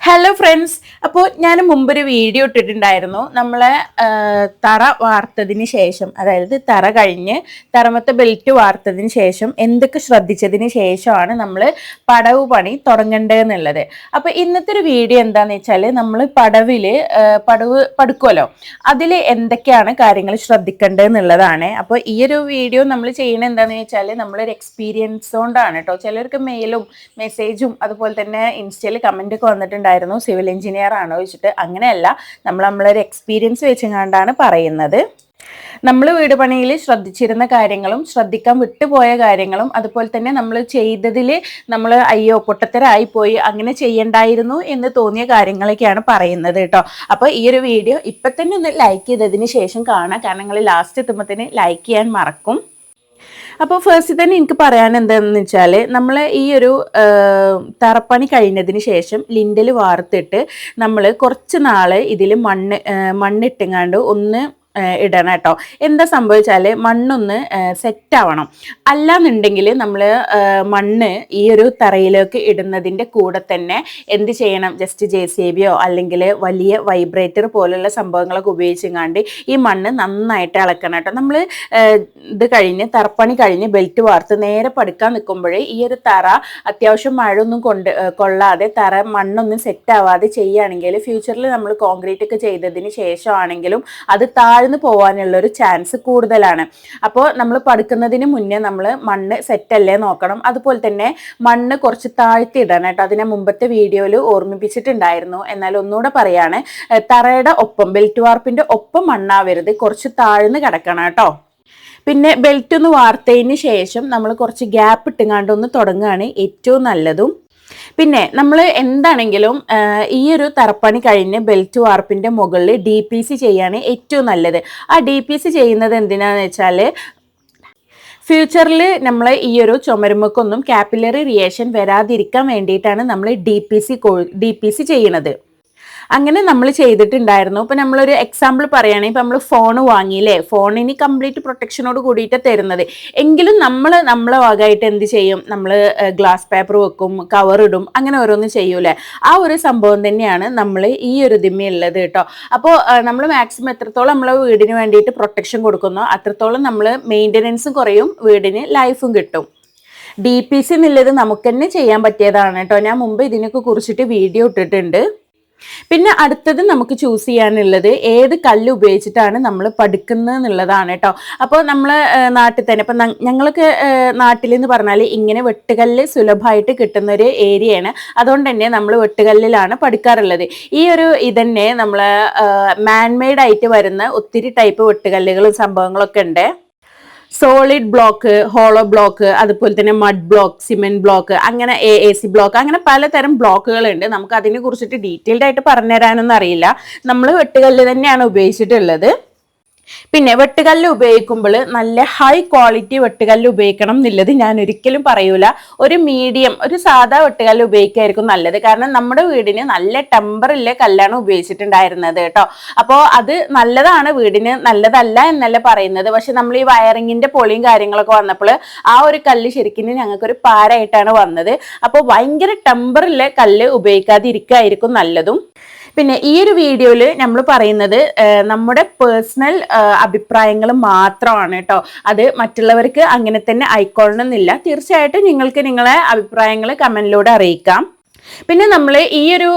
Hello friends അപ്പോൾ ഞാൻ മുമ്പൊരു വീഡിയോ ഇട്ടിട്ടുണ്ടായിരുന്നു. നമ്മളെ തറ വാർത്തതിന് ശേഷം അതായത് തറ കഴിഞ്ഞ് തറമത്തെ ബെൽറ്റ് വാർത്തതിന് ശേഷം എന്തൊക്കെ ശ്രദ്ധിച്ചതിന് ശേഷമാണ് നമ്മൾ പടവ് പണി തുടങ്ങേണ്ടതെന്നുള്ളത് അപ്പോൾ ഇന്നത്തെ ഒരു വീഡിയോ എന്താണെന്ന് വെച്ചാൽ നമ്മൾ പടവിൽ പടവ് പടുക്കുമല്ലോ അതിൽ എന്തൊക്കെയാണ് കാര്യങ്ങൾ ശ്രദ്ധിക്കേണ്ടതെന്നുള്ളതാണ് അപ്പോൾ ഈ ഒരു വീഡിയോ നമ്മൾ ചെയ്യണത് എന്താണെന്ന് വെച്ചാൽ നമ്മളൊരു എക്സ്പീരിയൻസ് കൊണ്ടാണ് കേട്ടോ ചിലർക്ക് മെയിലും മെസ്സേജും അതുപോലെ തന്നെ ഇൻസ്റ്റയിൽ കമന്റൊക്കെ ഒക്കെ വന്നിട്ടുണ്ടായിരുന്നു സിവിൽ എഞ്ചിനീയർ ആണോ ചോദിച്ചിട്ട് അങ്ങനെയല്ല. നമ്മൾ നമ്മളൊരു എക്സ്പീരിയൻസ് വെച്ചുകൊണ്ടാണ് പറയുന്നത്. നമ്മൾ വീട് പണിയിൽ ശ്രദ്ധിച്ചിരുന്ന കാര്യങ്ങളും ശ്രദ്ധിക്കാൻ വിട്ടുപോയ കാര്യങ്ങളും അതുപോലെ തന്നെ നമ്മൾ ചെയ്തതിൽ നമ്മൾ അയ്യോ പൊട്ടത്തരായി പോയി അങ്ങനെ ചെയ്യണ്ടായിരുന്നു എന്ന് തോന്നിയ കാര്യങ്ങളൊക്കെയാണ് പറയുന്നത് കേട്ടോ. അപ്പോൾ ഈ ഒരു വീഡിയോ ഇപ്പം തന്നെ ഒന്ന് ലൈക്ക് ചെയ്തതിന് ശേഷം കാണാം. കാരണം നിങ്ങൾ ലാസ്റ്റ് എത്തുമ്പോൾ തന്നെ ലൈക്ക് ചെയ്യാൻ മറക്കും. അപ്പോൾ ഫസ്റ്റ് തന്നെ എനിക്ക് പറയാൻ എന്താണെന്ന് വെച്ചാൽ നമ്മൾ ഈ ഒരു തറപ്പണി കഴിഞ്ഞതിന് ശേഷം ലിൻഡൽ വാർത്തിട്ട് നമ്മൾ കുറച്ച് നാൾ ഇതിൽ മണ്ണ് മണ്ണിട്ടെങ്ങാണ്ട് ഒന്ന് ഇടണം കേട്ടോ. എന്താ സംഭവിച്ചാൽ മണ്ണൊന്ന് സെറ്റ് ആവണം അല്ലാന്നുണ്ടെങ്കിൽ നമ്മൾ മണ്ണ് ഈ ഒരു തറയിലേക്ക് ഇടുന്നതിന്റെ കൂടെ തന്നെ എന്ത് ചെയ്യണം? ജസ്റ്റ് ജെ സി ബിയോ അല്ലെങ്കിൽ വലിയ വൈബ്രേറ്റർ പോലുള്ള സംഭവങ്ങളൊക്കെ ഉപയോഗിച്ചെങ്ങാണ്ട് ഈ മണ്ണ് നന്നായിട്ട് ഇളക്കണം കേട്ടോ. നമ്മൾ ഇത് കഴിഞ്ഞ് തറപ്പണി കഴിഞ്ഞ് ബെൽറ്റ് വാർത്ത് നേരെ പടുക്കാൻ നിൽക്കുമ്പോഴേ ഈ ഒരു തറ അത്യാവശ്യം മഴ ഒന്നും കൊണ്ട് കൊള്ളാതെ തറ മണ്ണൊന്നും സെറ്റ് ആവാതെ ചെയ്യുകയാണെങ്കിൽ ഫ്യൂച്ചറിൽ നമ്മൾ കോൺക്രീറ്റ് ഒക്കെ ചെയ്തതിന് ശേഷമാണെങ്കിലും അത് താഴ്ന്നു പോകാനുള്ള ഒരു ചാൻസ് കൂടുതലാണ്. അപ്പോൾ നമ്മൾ പടുക്കുന്നതിന് മുന്നേ നമ്മൾ മണ്ണ് സെറ്റ് അല്ലേ നോക്കണം. അതുപോലെ തന്നെ മണ്ണ് കുറച്ച് താഴ്ത്തി ഇടണം കേട്ടോ. അതിനെ മുമ്പത്തെ വീഡിയോയിൽ ഓർമ്മിപ്പിച്ചിട്ടുണ്ടായിരുന്നു. എന്നാൽ ഒന്നുകൂടെ പറയാണ് തറയുടെ ഒപ്പം ബെൽറ്റ് വാർപ്പിന്റെ ഒപ്പം മണ്ണാവരുത്. കുറച്ച് താഴ്ന്ന് കിടക്കണം കേട്ടോ. പിന്നെ ബെൽറ്റ് ഒന്ന് വാർത്തതിന് ശേഷം നമ്മൾ കുറച്ച് ഗ്യാപ്പ് ഇട്ടുങ്ങാണ്ട് ഒന്ന് തുടങ്ങുകയാണ് ഏറ്റവും നല്ലതും. പിന്നെ നമ്മൾ എന്താണെങ്കിലും ഈ ഒരു തറപ്പണി കഴിഞ്ഞ് ബെൽറ്റ് വാർപ്പിന്റെ മുകളിൽ ഡി പി സി ചെയ്യാണ് ഏറ്റവും നല്ലത്. ആ ഡി പി സി ചെയ്യുന്നത് എന്തിനാന്ന് വെച്ചാൽ ഫ്യൂച്ചറിൽ നമ്മൾ ഈ ഒരു ചുമരുമക്കൊന്നും കാപ്പിലറി റിയേഷൻ വരാതിരിക്കാൻ വേണ്ടിയിട്ടാണ് നമ്മൾ D P C D P C ചെയ്യുന്നത് അങ്ങനെ നമ്മൾ ചെയ്തിട്ടുണ്ടായിരുന്നു. ഇപ്പം നമ്മളൊരു എക്സാമ്പിൾ പറയുകയാണെങ്കിൽ ഇപ്പം നമ്മൾ ഫോൺ വാങ്ങിയില്ലേ? ഫോണിന് കംപ്ലീറ്റ് പ്രൊട്ടക്ഷനോട് കൂടിയിട്ട് തരുന്നത്. എങ്കിലും നമ്മൾ നമ്മളെ ഭാഗമായിട്ട് എന്ത് ചെയ്യും? നമ്മൾ ഗ്ലാസ് പേപ്പർ വെക്കും കവർ ഇടും അങ്ങനെ ഓരോന്നും ചെയ്യൂലേ ആ ഒരു സംഭവം തന്നെയാണ് നമ്മൾ ഈ ഒരു ഉള്ളത് കേട്ടോ. അപ്പോൾ നമ്മൾ മാക്സിമം എത്രത്തോളം നമ്മളെ വീടിന് വേണ്ടിയിട്ട് പ്രൊട്ടക്ഷൻ കൊടുക്കുന്നോ അത്രത്തോളം നമ്മൾ മെയിന്റനൻസും കുറയും വീടിന് ലൈഫും കിട്ടും. ഡി പി സി എന്നുള്ളത് നമുക്ക് തന്നെ ചെയ്യാൻ പറ്റിയതാണ് കേട്ടോ. ഞാൻ മുമ്പ് ഇതിനൊക്കെ കുറിച്ചിട്ട് വീഡിയോ ഇട്ടിട്ടുണ്ട്. പിന്നെ അടുത്തത് നമുക്ക് ചൂസ് ചെയ്യാനുള്ളത് ഏത് കല്ല് ഉപയോഗിച്ചിട്ടാണ് നമ്മൾ പഠിക്കുന്നത് എന്നുള്ളതാണ് കേട്ടോ. അപ്പോൾ നമ്മൾ നാട്ടിൽ തന്നെ ഇപ്പം ഞങ്ങൾക്ക് നാട്ടിൽ എന്ന് പറഞ്ഞാൽ ഇങ്ങനെ വെട്ടുകല്ല് സുലഭമായിട്ട് കിട്ടുന്ന ഒരു ഏരിയയാണ്. അതുകൊണ്ട് തന്നെ നമ്മൾ വെട്ടുകല്ലിലാണ് പഠിക്കാറുള്ളത് ഈ ഒരു ഇതന്നെ നമ്മൾ മാൻമെയ്ഡ് ആയിട്ട് വരുന്ന ഒത്തിരി ടൈപ്പ് വെട്ടുകല്ലുകളും സംഭവങ്ങളൊക്കെ ഉണ്ട്. സോളിഡ് ബ്ലോക്ക് ഹോളോ ബ്ലോക്ക് അതുപോലെ തന്നെ മഡ് ബ്ലോക്ക് സിമെന്റ് ബ്ലോക്ക് അങ്ങനെ എ എ സി ബ്ലോക്ക് അങ്ങനെ പലതരം ബ്ലോക്കുകളുണ്ട് നമുക്ക് അതിനെ കുറിച്ചിട്ട് ഡീറ്റെയിൽഡ് ആയിട്ട് പറഞ്ഞുതരാനൊന്നും അറിയില്ല. നമ്മൾ വെട്ടുകല്ല് തന്നെയാണ് ഉപയോഗിച്ചിട്ടുള്ളത്. പിന്നെ വെട്ടുകല്ല് ഉപയോഗിക്കുമ്പോൾ നല്ല ഹൈ ക്വാളിറ്റി വെട്ടുകല്ല് ഉപയോഗിക്കണം എന്നുള്ളത് ഞാൻ ഒരിക്കലും പറയൂല. ഒരു മീഡിയം ഒരു സാധാ വെട്ടുകല്ല് ഉപയോഗിക്കായിരിക്കും നല്ലത്. കാരണം നമ്മുടെ വീടിന് നല്ല ടെമ്പറിലെ കല്ലാണ് ഉപയോഗിച്ചിട്ടുണ്ടായിരുന്നത് കേട്ടോ. അപ്പോൾ അത് നല്ലതാണ് വീടിന് നല്ലതല്ല എന്നല്ല പറയുന്നത്. പക്ഷെ നമ്മൾ ഈ വയറിങ്ങിന്റെ പൊളിയും കാര്യങ്ങളൊക്കെ വന്നപ്പോൾ ആ ഒരു കല്ല് ശരിക്കും ഞങ്ങൾക്കൊരു പാരായിട്ടാണ് വന്നത്. അപ്പോൾ ഭയങ്കര ടെമ്പറിലെ കല്ല് ഉപയോഗിക്കാതിരിക്കുകയായിരിക്കും നല്ലതും. പിന്നെ ഈ ഒരു വീഡിയോയിൽ നമ്മൾ പറയുന്നത് നമ്മുടെ പേഴ്സണൽ അഭിപ്രായങ്ങൾ മാത്രമാണ് കേട്ടോ. അത് മറ്റുള്ളവർക്ക് അങ്ങനെ തന്നെ ആയിക്കൊള്ളണമെന്നില്ല. തീർച്ചയായിട്ടും നിങ്ങൾക്ക് നിങ്ങളെ അഭിപ്രായങ്ങൾ കമന്റിലൂടെ അറിയിക്കാം. പിന്നെ നമ്മൾ ഈ ഒരു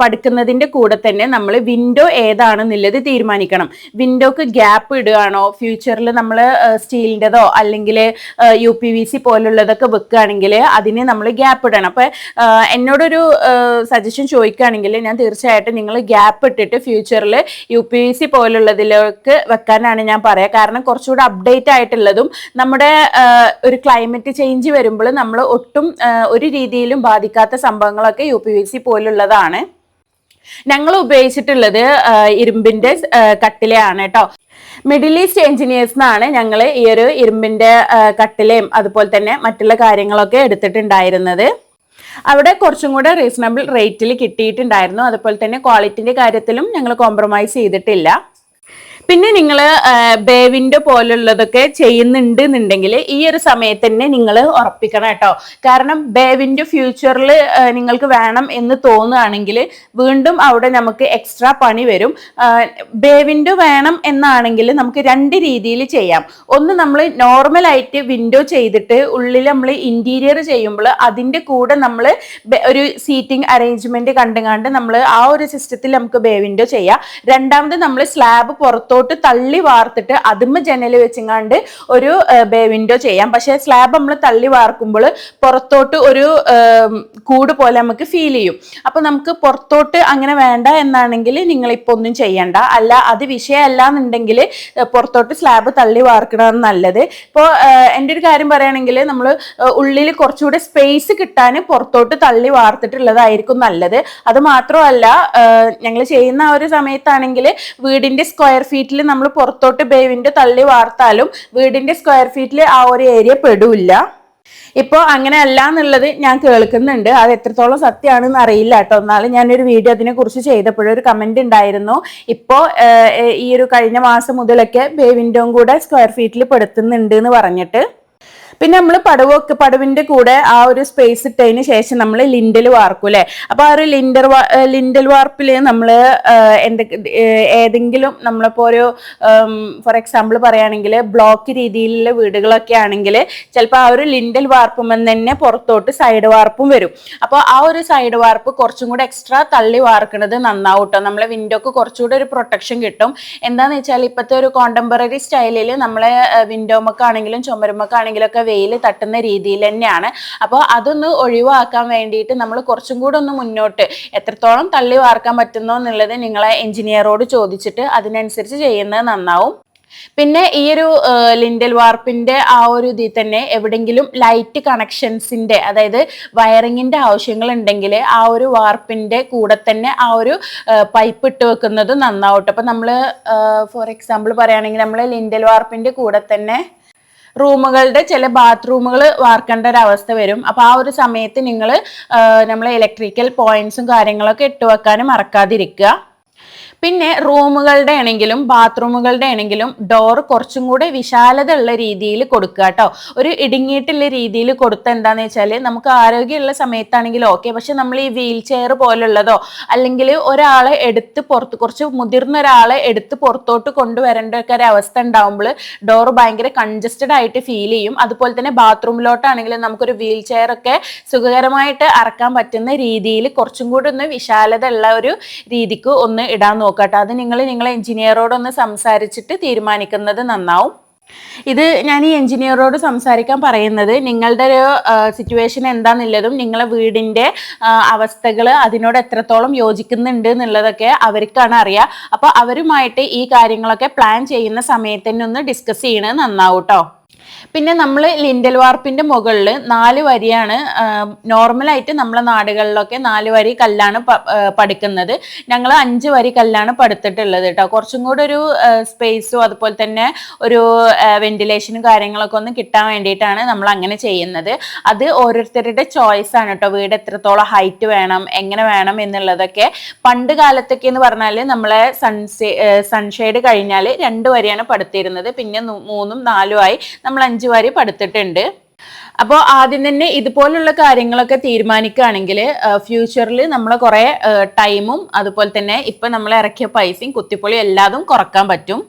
പഠിക്കുന്നതിന്റെ കൂടെ തന്നെ നമ്മൾ വിൻഡോ ഏതാണെന്നുള്ളത് തീരുമാനിക്കണം. വിൻഡോക്ക് ഗ്യാപ്പ് ഇടുകയാണോ? ഫ്യൂച്ചറിൽ നമ്മൾ സ്റ്റീലിന്റെതോ അല്ലെങ്കിൽ യു പി വി സി പോലുള്ളതൊക്കെ വെക്കുകയാണെങ്കിൽ അതിന് നമ്മൾ ഗ്യാപ്പ് ഇടണം. അപ്പോൾ എന്നോടൊരു സജഷൻ ചോദിക്കുകയാണെങ്കിൽ ഞാൻ തീർച്ചയായിട്ടും നിങ്ങൾ ഗ്യാപ്പ് ഇട്ടിട്ട് ഫ്യൂച്ചറിൽ യു പി വി സി പോലുള്ളതിലേക്ക് വെക്കാനാണ് ഞാൻ പറയുക കാരണം കുറച്ചുകൂടെ അപ്ഡേറ്റ് ആയിട്ടുള്ളതും നമ്മുടെ ഒരു ക്ലൈമറ്റ് ചേഞ്ച് വരുമ്പോൾ നമ്മൾ ഒട്ടും ഒരു രീതിയിലും ബാധിക്കാത്ത സംഭവങ്ങളൊക്കെ യു പി വി സി പോലുള്ളതാണ്. ഞങ്ങൾ ഉപയോഗിച്ചിട്ടുള്ളത് ഇരുമ്പിന്റെ കട്ടിലയാണ് കേട്ടോ മിഡിൽ ഈസ്റ്റ് എഞ്ചിനീയേഴ്സ് എന്നാണ് ഞങ്ങൾ ഈ ഒരു ഇരുമ്പിന്റെ കട്ടിലയും അതുപോലെ തന്നെ മറ്റുള്ള കാര്യങ്ങളൊക്കെ എടുത്തിട്ടുണ്ടായിരുന്നത്. അവിടെ കുറച്ചും കൂടെ റീസണബിൾ റേറ്റിൽ കിട്ടിയിട്ടുണ്ടായിരുന്നു. അതുപോലെ തന്നെ ക്വാളിറ്റിന്റെ കാര്യത്തിലും ഞങ്ങൾ കോംപ്രമൈസ് ചെയ്തിട്ടില്ല. പിന്നെ നിങ്ങൾ ബേ വിൻഡോ പോലുള്ളതൊക്കെ ചെയ്യുന്നുണ്ട് എന്നുണ്ടെങ്കിൽ ഈ ഒരു സമയത്ത് തന്നെ നിങ്ങൾ ഉറപ്പിക്കണം കേട്ടോ. കാരണം ബേ വിൻഡോ ഫ്യൂച്ചറിൽ നിങ്ങൾക്ക് വേണം എന്ന് തോന്നുകയാണെങ്കിൽ വീണ്ടും അവിടെ നമുക്ക് എക്സ്ട്രാ പണി വരും. ബേ വിൻഡോ വേണം എന്നാണെങ്കിൽ നമുക്ക് രണ്ട് രീതിയിൽ ചെയ്യാം. ഒന്ന് നമ്മൾ നോർമലായിട്ട് വിൻഡോ ചെയ്തിട്ട് ഉള്ളിൽ നമ്മൾ ഇന്റീരിയർ ചെയ്യുമ്പോൾ അതിന്റെ കൂടെ നമ്മൾ ഒരു സീറ്റിംഗ് അറേഞ്ച്മെന്റ് കണ്ടുകാണ്ട് നമ്മൾ ആ ഒരു സിസ്റ്റത്തിൽ നമുക്ക് ബേവിൻഡോ ചെയ്യാം. രണ്ടാമത് നമ്മൾ സ്ലാബ് പുറത്തോട്ട് തള്ളി വാർത്തിട്ട് അതിമ്മ ജനൽ വെച്ചിങ്ങാണ്ട് ഒരു വിൻഡോ ചെയ്യാം. പക്ഷേ സ്ലാബ് നമ്മൾ തള്ളി വാർക്കുമ്പോൾ പുറത്തോട്ട് ഒരു കൂട് പോലെ നമുക്ക് ഫീൽ ചെയ്യും. അപ്പൊ നമുക്ക് പുറത്തോട്ട് അങ്ങനെ വേണ്ട എന്നാണെങ്കിൽ നിങ്ങൾ ഇപ്പൊ ഒന്നും ചെയ്യണ്ട. അല്ല അത് വിഷയമല്ല എന്നുണ്ടെങ്കിൽ പുറത്തോട്ട് സ്ലാബ് തള്ളി വാർക്കണതാണ് നല്ലത്. ഇപ്പോൾ എന്റെ ഒരു കാര്യം പറയുകയാണെങ്കിൽ നമ്മൾ ഉള്ളിൽ കുറച്ചുകൂടെ സ്പേസ് കിട്ടാൻ പുറത്തോട്ട് തള്ളി വാർത്തിട്ടുള്ളതായിരിക്കും നല്ലത്. അത് മാത്രമല്ല ഞങ്ങൾ ചെയ്യുന്ന ആ ഒരു സമയത്താണെങ്കിൽ വീടിന്റെ സ്ക്വയർ ഫീറ്റിൽ നമ്മൾ പുറത്തോട്ട് ബേവിന്റെ തള്ളി വാർത്താലും വീടിന്റെ സ്ക്വയർ ഫീറ്റിൽ ആ ഒരു ഏരിയ പെടില്ല. ഇപ്പോൾ അങ്ങനെ അല്ല എന്നുള്ളത് ഞാൻ കേൾക്കുന്നുണ്ട്. അത് എത്രത്തോളം സത്യമാണെന്ന് അറിയില്ല കേട്ടോ. എന്നാലും ഞാനൊരു വീഡിയോ അതിനെക്കുറിച്ച് ചെയ്തപ്പോഴൊരു ഒരു കമന്റ് ഉണ്ടായിരുന്നു. ഇപ്പോൾ ഈ ഒരു കഴിഞ്ഞ മാസം മുതലൊക്കെ ബേവിന്റെയും കൂടെ സ്ക്വയർ ഫീറ്റിൽ പെടുത്തുന്നുണ്ട് എന്ന് പറഞ്ഞിട്ട്. പിന്നെ നമ്മൾ പടവൊക്കെ പടവിന്റെ കൂടെ ആ ഒരു സ്പേസ് ഇട്ടതിന് ശേഷം നമ്മൾ ലിൻഡൽ വാർക്കും അല്ലെ അപ്പൊ ആ ഒരു ലിൻഡർ ലിൻഡൽ വാർപ്പിൽ നമ്മൾ ഏതെങ്കിലും നമ്മളിപ്പോ ഒരു ഫോർ എക്സാമ്പിൾ പറയുകയാണെങ്കിൽ ബ്ലോക്ക് രീതിയിലുള്ള വീടുകളൊക്കെ ആണെങ്കിൽ ചിലപ്പോൾ ആ ഒരു ലിൻഡൽ വാർപ്പുമെന്ന് തന്നെ പുറത്തോട്ട് സൈഡ് വാർപ്പും വരും. അപ്പോൾ ആ ഒരു സൈഡ് വാർപ്പ് കുറച്ചും കൂടെ എക്സ്ട്രാ തള്ളി വാർക്കുന്നത് നന്നാവും കേട്ടോ നമ്മളെ വിൻഡോക്ക് കുറച്ചുകൂടെ ഒരു പ്രൊട്ടക്ഷൻ കിട്ടും. എന്താണെന്ന് വെച്ചാൽ ഇപ്പോഴത്തെ ഒരു കോണ്ടംപററി സ്റ്റൈലിൽ നമ്മളെ വിൻഡോമൊക്കെ ആണെങ്കിലും ചുമരുമൊക്കെ ചുമരുമക്കാണെങ്കിലും ഒക്കെ വെയിൽ തട്ടുന്ന രീതിയിൽ തന്നെയാണ്. അപ്പോൾ അതൊന്ന് ഒഴിവാക്കാൻ വേണ്ടിയിട്ട് നമ്മൾ കുറച്ചും കൂടെ ഒന്ന് മുന്നോട്ട് എത്രത്തോളം തള്ളി വാർക്കാൻ പറ്റുന്നോ എന്നുള്ളത് നിങ്ങളെ എഞ്ചിനീയറോട് ചോദിച്ചിട്ട് അതിനനുസരിച്ച് ചെയ്യുന്നത് നന്നാവും. പിന്നെ ഈ ഒരു ലിൻഡൽ വാർപ്പിന്റെ ആ ഒരു ഇതിൽ തന്നെ എവിടെങ്കിലും ലൈറ്റ് കണക്ഷൻസിന്റെ അതായത് വയറിങ്ങിന്റെ ആവശ്യങ്ങൾ ഉണ്ടെങ്കിൽ ആ ഒരു വാർപ്പിന്റെ കൂടെ തന്നെ ആ ഒരു പൈപ്പ് ഇട്ട് വെക്കുന്നത് നന്നാവട്ടെ. അപ്പൊ നമ്മൾ ഫോർ എക്സാമ്പിൾ പറയുകയാണെങ്കിൽ നമ്മൾ ലിൻഡൽ വാർപ്പിന്റെ കൂടെ തന്നെ റൂമുകളുടെ ചില ബാത്റൂമുകൾ വാർക്കേണ്ട ഒരു അവസ്ഥ വരും. അപ്പോൾ ആ ഒരു സമയത്ത് നിങ്ങൾ നമ്മൾ ഇലക്ട്രിക്കൽ പോയിന്റ്സും കാര്യങ്ങളൊക്കെ ഇട്ട് വെക്കാനും മറക്കാതിരിക്കുക. പിന്നെ റൂമുകളുടെ ആണെങ്കിലും ബാത്റൂമുകളുടെ ആണെങ്കിലും ഡോർ കുറച്ചും കൂടെ വിശാലത ഉള്ള രീതിയിൽ കൊടുക്കുക കേട്ടോ. ഒരു ഇടുങ്ങിയിട്ടുള്ള രീതിയിൽ കൊടുത്ത എന്താണെന്ന് വെച്ചാൽ നമുക്ക് ആരോഗ്യമുള്ള സമയത്താണെങ്കിലും ഓക്കെ പക്ഷെ നമ്മൾ ഈ വീൽ ചെയർ പോലുള്ളതോ അല്ലെങ്കിൽ ഒരാളെ എടുത്ത് പുറത്ത് കുറച്ച് മുതിർന്ന ഒരാളെ എടുത്ത് പുറത്തോട്ട് കൊണ്ടുവരേണ്ട ഒക്കെ ഒരു അവസ്ഥ ഉണ്ടാവുമ്പോൾ ഡോർ ഭയങ്കര കൺജസ്റ്റഡ് ആയിട്ട് ഫീൽ ചെയ്യും. അതുപോലെ തന്നെ ബാത്റൂമിലോട്ടാണെങ്കിലും നമുക്കൊരു വീൽ ചെയർ ഒക്കെ സുഖകരമായിട്ട് അറക്കാൻ പറ്റുന്ന രീതിയിൽ കുറച്ചും കൂടി ഒന്ന് വിശാലത ഉള്ള ഒരു രീതിക്ക് ഒന്ന് ഇടാൻ നോക്കട്ടെ. അത് നിങ്ങൾ നിങ്ങളെ എഞ്ചിനീയറോടൊന്ന് സംസാരിച്ചിട്ട് തീരുമാനിക്കുന്നത് നന്നാവും. ഇത് ഞാൻ ഈ എഞ്ചിനീയറോട് സംസാരിക്കാൻ പറയുന്നത് നിങ്ങളുടെ ഒരു സിറ്റുവേഷൻ എന്താണെന്നുള്ളതും നിങ്ങളെ വീടിന്റെ അവസ്ഥകൾ അതിനോട് എത്രത്തോളം യോജിക്കുന്നുണ്ട് എന്നുള്ളതൊക്കെ അവർക്കാണ് അറിയുക അപ്പോൾ അവരുമായിട്ട് ഈ കാര്യങ്ങളൊക്കെ പ്ലാൻ ചെയ്യുന്ന സമയത്ത് തന്നെ ഒന്ന് ഡിസ്കസ് ചെയ്യണത് നന്നാവും കേട്ടോ പിന്നെ നമ്മൾ ലിൻഡൽ വാർപ്പിന്റെ മുകളിൽ നാല് വരിയാണ് നോർമലായിട്ട് നമ്മളെ നാടുകളിലൊക്കെ നാല് വരി കല്ലാണ് പടുക്കുന്നത്. ഞങ്ങൾ അഞ്ച് വരി കല്ലാണ് പടുത്തിട്ടുള്ളത് കേട്ടോ കുറച്ചും കൂടെ ഒരു സ്പേസും അതുപോലെ തന്നെ ഒരു വെന്റിലേഷനും കാര്യങ്ങളൊക്കെ ഒന്ന് കിട്ടാൻ വേണ്ടിയിട്ടാണ് നമ്മൾ അങ്ങനെ ചെയ്യുന്നത്. അത് ഓരോരുത്തരുടെ ചോയ്സ് ആണ് കേട്ടോ വീട് എത്രത്തോളം ഹൈറ്റ് വേണം എങ്ങനെ വേണം എന്നുള്ളതൊക്കെ. പണ്ട് കാലത്തൊക്കെ എന്ന് പറഞ്ഞാൽ നമ്മളെ സൺസേ സൺഷെയ്ഡ് കഴിഞ്ഞാൽ രണ്ട് വരിയാണ് പടുത്തിരുന്നത്. പിന്നെ മൂന്നും മൂന്നും നാലുമായി നമ്മൾ അഞ്ച് വാരി പടുത്തിട്ടുണ്ട്. അപ്പോൾ ആദ്യം തന്നെ ഇതുപോലുള്ള കാര്യങ്ങളൊക്കെ തീരുമാനിക്കുകയാണെങ്കിൽ ഫ്യൂച്ചറിൽ നമ്മൾ കുറേ ടൈമും അതുപോലെ തന്നെ ഇപ്പം നമ്മൾ ഇറക്കിയ പൈസയും കുത്തിപ്പൊളിയും എല്ലാതും കുറയ്ക്കാൻ പറ്റും.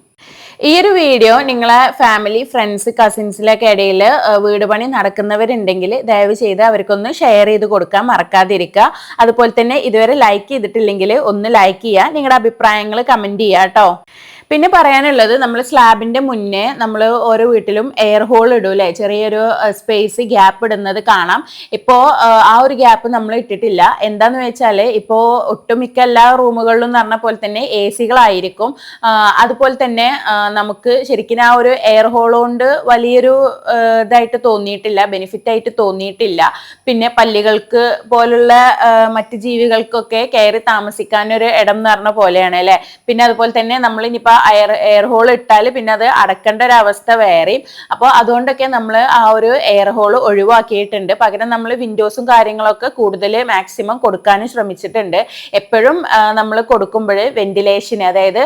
ഈ ഒരു വീഡിയോ നിങ്ങളെ ഫാമിലി ഫ്രണ്ട്സ് കസിൻസിലൊക്കെ ഇടയിൽ വീട് പണി നടക്കുന്നവരുണ്ടെങ്കിൽ ദയവ് ചെയ്ത് അവർക്കൊന്ന് ഷെയർ ചെയ്ത് കൊടുക്കാൻ മറക്കാതിരിക്കുക. അതുപോലെ തന്നെ ഇതുവരെ ലൈക്ക് ചെയ്തിട്ടില്ലെങ്കിൽ ഒന്ന് ലൈക്ക് ചെയ്യുക. നിങ്ങളുടെ അഭിപ്രായങ്ങൾ കമന്റ് ചെയ്യുക കേട്ടോ. പിന്നെ പറയാനുള്ളത് നമ്മൾ സ്ലാബിന്റെ മുന്നേ നമ്മൾ ഓരോ വീട്ടിലും എയർ ഹോൾ ഇടും അല്ലേ ചെറിയൊരു സ്പേസ് ഗ്യാപ്പ് ഇടുന്നത് കാണാം. ഇപ്പോൾ ആ ഒരു ഗ്യാപ്പ് നമ്മൾ ഇട്ടിട്ടില്ല. എന്താന്ന് വെച്ചാൽ ഇപ്പോൾ ഒട്ടുമിക്ക എല്ലാ റൂമുകളിലും എന്ന് പറഞ്ഞ പോലെ തന്നെ എ സികളായിരിക്കും അതുപോലെ തന്നെ നമുക്ക് ശരിക്കും ആ ഒരു എയർ ഹോൾ കൊണ്ട് വലിയൊരു ഇതായിട്ട് തോന്നിയിട്ടില്ല ബെനിഫിറ്റ് ആയിട്ട് തോന്നിയിട്ടില്ല. പിന്നെ പല്ലികൾക്ക് പോലുള്ള മറ്റ് ജീവികൾക്കൊക്കെ കയറി താമസിക്കാൻ ഒരു ഇടം എന്ന് പറഞ്ഞ പോലെയാണ് അല്ലെ? പിന്നെ അതുപോലെ തന്നെ നമ്മൾ ഇനിയിപ്പോൾ എയർ എയർ ഹോൾ ഇട്ടാൽ പിന്നെ അത് അടക്കേണ്ട ഒരു അവസ്ഥ വേറെയും. അപ്പോൾ അതുകൊണ്ടൊക്കെ നമ്മൾ ആ ഒരു എയർ ഹോൾ ഒഴിവാക്കിയിട്ടുണ്ട്. പകരം നമ്മൾ വിൻഡോസും കാര്യങ്ങളൊക്കെ കൂടുതൽ മാക്സിമം കൊടുക്കാനും ശ്രമിച്ചിട്ടുണ്ട്. എപ്പോഴും നമ്മൾ കൊടുക്കുമ്പോൾ വെന്റിലേഷൻ അതായത്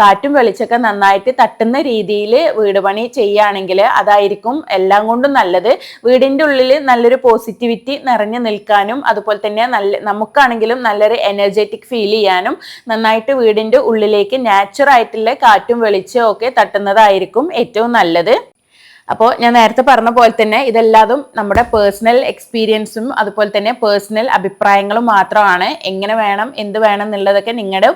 കാറ്റും വെളിച്ചൊക്കെ നന്നായിട്ട് തട്ടുന്ന രീതിയിൽ വീട് പണി ചെയ്യുകയാണെങ്കിൽ അതായിരിക്കും എല്ലാം കൊണ്ടും നല്ലത്. വീടിന്റെ ഉള്ളിൽ നല്ലൊരു പോസിറ്റിവിറ്റി നിറഞ്ഞു നിൽക്കാനും അതുപോലെ തന്നെ നല്ല നമുക്കാണെങ്കിലും നല്ലൊരു എനർജറ്റിക് ഫീൽ ചെയ്യാനും നന്നായിട്ട് വീടിന്റെ ഉള്ളിലേക്ക് നാച്ചുറൽ ആയിട്ടുള്ള കാറ്റും വെളിച്ചവും ഒക്കെ തട്ടുന്നതായിരിക്കും ഏറ്റവും നല്ലത്. അപ്പോൾ ഞാൻ നേരത്തെ പറഞ്ഞ പോലെ തന്നെ ഇതെല്ലാതും നമ്മുടെ പേഴ്സണൽ എക്സ്പീരിയൻസും അതുപോലെ തന്നെ പേഴ്സണൽ അഭിപ്രായങ്ങളും മാത്രമാണ്. എങ്ങനെ വേണം എന്ത് വേണം എന്നുള്ളതൊക്കെ നിങ്ങളുടെ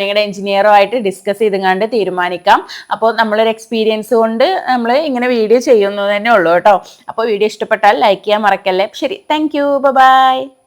നിങ്ങളുടെ എഞ്ചിനീയറുമായിട്ട് ഡിസ്കസ് ചെയ്തുകൊണ്ട് തീരുമാനിക്കാം. അപ്പോൾ നമ്മളൊരു എക്സ്പീരിയൻസ് കൊണ്ട് നമ്മൾ ഇങ്ങനെ വീഡിയോ ചെയ്യുന്നത് തന്നെ ഉള്ളൂ കേട്ടോ. അപ്പോൾ വീഡിയോ ഇഷ്ടപ്പെട്ടാൽ ലൈക്ക് ചെയ്യാൻ മറക്കല്ലേ? ശരി താങ്ക് യു ബൈ